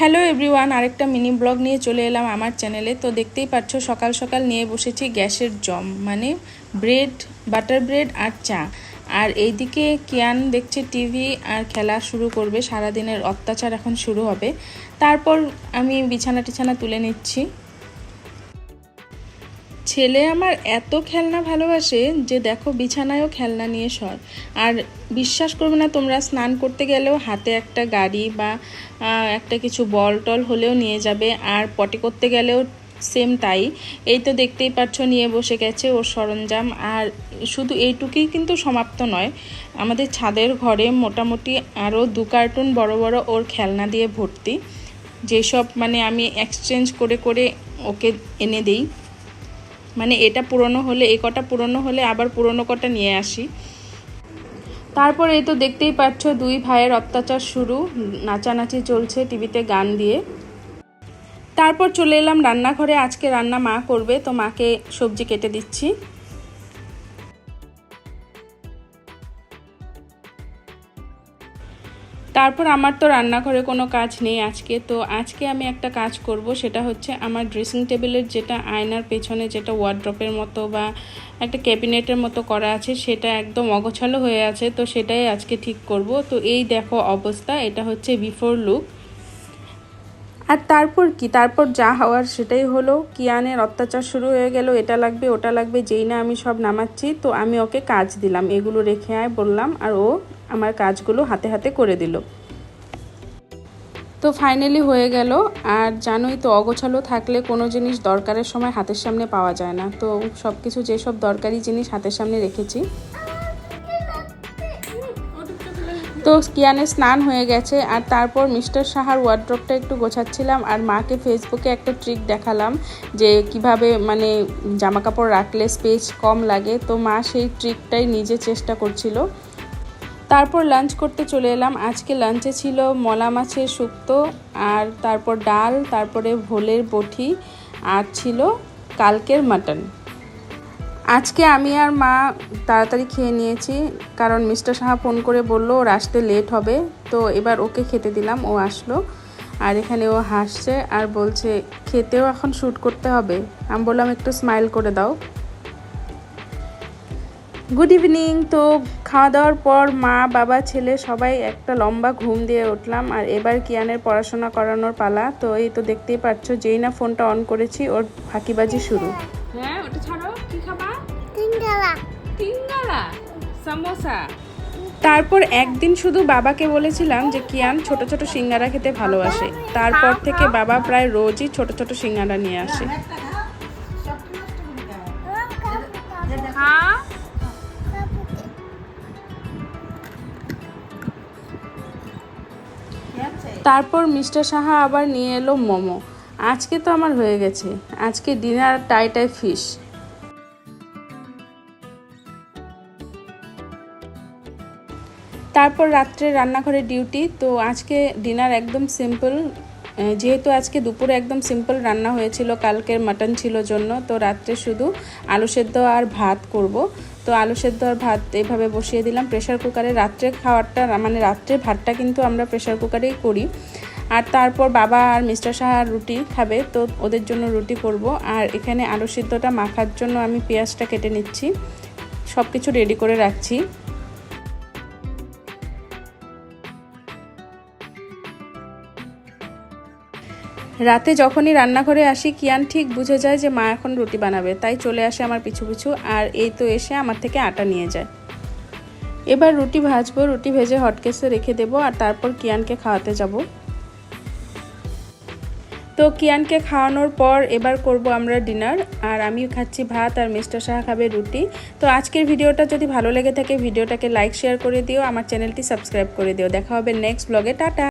Hello everyone, আরেকটা mini blog নিয়ে চলে এলাম আমার চ্যানেলে। তো দেখতেই পাচ্ছ, সকাল সকাল নিয়ে বসেছি গ্যাসের জম মানে ব্রেড, বাটার ব্রেড আর চা। আর এইদিকে কিয়ান দেখছে টিভি আর খেলা শুরু করবে, সারাদিনের অত্যাচার এখন শুরু হবে। তারপর আমি বিছানা টিছানা তুলে নিচ্ছি। ছেলে আমার এত খেলনা ভালোবাসে যে দেখো বিছানায়ও খেলনা নিয়ে সর আর বিশ্বাস করবে না, তোমরা স্নান করতে গেলেও হাতে একটা গাড়ি বা একটা কিছু বল টল হলেও নিয়ে যাবে, আর পটি করতে গেলেও সেম তাই। এই তো দেখতেই পাচ্ছ নিয়ে বসে গেছে ওর সরঞ্জাম। আর শুধু এইটুকুই কিন্তু সমাপ্ত নয়, আমাদের ছাদের ঘরে মোটামুটি আরও দু কার্টুন বড় বড় ওর খেলনা দিয়ে ভর্তি। যেসব মানে আমি এক্সচেঞ্জ করে করে ওকে এনে দিই। মানে এটা পুরনো হলে, এই কটা পুরনো হলে আবার পুরনো কটা নিয়ে আসি। তারপর এই তো দেখতেই পাচ্ছ, দুই ভাইয়ের অত্যাচার শুরু, নাচানাচি চলছে টিভিতে গান দিয়ে। তারপর চলে এলাম রান্নাঘরে, আজকে রান্না মা করবে, তো মাকে সবজি কেটে দিচ্ছি। তারপর আমার তো রান্নাঘরে কোনো কাজ নেই আজকে, তো আজকে আমি একটা কাজ করব, সেটা হচ্ছে আমার ড্রেসিং টেবিলের যেটা আয়নার পেছনে যেটা ওয়ার্ড্রপের মতো বা একটা ক্যাবিনেটের মতো করা আছে, সেটা একদম অগোছালো হয়ে আছে, তো সেটাই আজকে ঠিক করব। তো এই দেখো অবস্থা, এটা হচ্ছে বিফোর লুক আর তারপর কি? তারপর যা হওয়ার সেটাই হলো। কিয়ানের অত্যাচার শুরু হয়ে গেল, এটা লাগবে, ওটা লাগবে, যেই না আমি সব নামাচ্ছি, তো আমি ওকে কাজ দিলাম, এগুলো রেখে আয় বললাম, আর ও আমার কাজগুলো হাতে হাতে করে দিল। তো ফাইনালি হয়ে গেল। আর জানোই তো, অগোছালো থাকলে কোনো জিনিস দরকারের সময় হাতের সামনে পাওয়া যায় না। তো সব কিছু যেসব দরকারি জিনিস হাতের সামনে রেখেছি। তো কিয়ানে স্নান হয়ে গেছে। আর তারপর মিস্টার সাহার ওয়ার্ড্রপটা একটু গোছাচ্ছিলাম। আর মাকে ফেসবুকে একটা ট্রিক দেখালাম যে কীভাবে মানে জামা কাপড় রাখলে স্পেস কম লাগে। তো মা সেই ট্রিকটাই নিজে চেষ্টা করছিল। তারপর লাঞ্চ করতে চলে এলাম। আজকে লাঞ্চে ছিল মলা মাছের শুক্তো, আর তারপর ডাল, তারপরে ভোলের বটি, আর ছিল কালকের মাটন আজকে আমি আর মা তাড়াতাড়ি খেয়ে নিয়েছি, কারণ মিস্টার সাহা ফোন করে বলল, ওর আসতে লেট হবে। তো এবার ওকে খেতে দিলাম, ও আসলো। আর এখানে ও হাসছে আর বলছে, খেতেও এখন শ্যুট করতে হবে। আমি বললাম, একটু স্মাইল করে দাও। গুড ইভিনিং তো খাওয়া দাওয়ার পর মা বাবা ছেলে সবাই একটা লম্বা ঘুম দিয়ে উঠলাম আর এবার কিয়ানের পড়াশোনা করানোর পালা। তো এই তো দেখতেই পাচ্ছ যেই না ফোনটা অন করেছি ওর ফাঁকিবাজি শুরু। হ্যাঁ ওটা ছাড়ো। কি খাবা? তিনগালা সামোসা? তারপর একদিন শুধু বাবাকে বলেছিলাম যে কিয়ান ছোট ছোট সিঙ্গারা খেতে ভালোবাসে। তারপর থেকে বাবা প্রায় রোজই ছোট ছোট সিঙ্গারা নিয়ে আসে। তারপর মিস্টার সাহা আবার নিয়ে এলো মোমো। আজকে তো আমার হয়ে গেছে। আজকে ডিনার, টাই টাই ফিশ। তারপর রাত্রে রান্নাঘরে ডিউটি, তো আজকে ডিনার একদম সিম্পল। যেহেতু আজকে দুপুরে একদম সিম্পল রান্না হয়েছিল, কালকের মাটন ছিল জন্য, তো রাত্রে শুধু আলু সেদ্ধ আর ভাত করব। তো আলু সেদ্ধ আর ভাত এভাবে বসিয়ে দিলাম। প্রেশার কুকারে রাত্রে খাওয়ারটা মানে রাত্রে ভাতটা কিন্তু আমরা প্রেশার কুকারেই করি। আর তারপর বাবা আর মিস্টার সাহা রুটি খাবে, তো ওদের জন্য রুটি করব। আর এখানে আলু সিদ্ধটা মাখার জন্য আমি পেঁয়াজটা কেটে নিচ্ছি। সব কিছু রেডি করে রাখছি। রাতে যখনই রান্নাঘরে আসি, কিয়ান ঠিক বুঝে যায় যে মা এখন রুটি বানাবে। তাই চলে আসে আমার পিছু পিছু, আর এই তো এসে আমার থেকে আটা নিয়ে যায়। এবার রুটি ভাজবো, রুটি ভেজে হটকেসে রেখে দেবো, আর তারপর কিয়ানকে খাওয়াতে যাব। তো কিয়ানকে খাওয়ানোর পর এবার করব আমরা ডিনার, আর আমি খাচ্ছি ভাত, আর মিস্টার সাহা খাবে রুটি। তো আজকের ভিডিওটা যদি ভালো লেগে থাকে, ভিডিওটাকে লাইক, শেয়ার করে দিও, আমার চ্যানেলটি সাবস্ক্রাইব করে দিও। দেখা হবে নেক্সট ব্লগে, টাটা!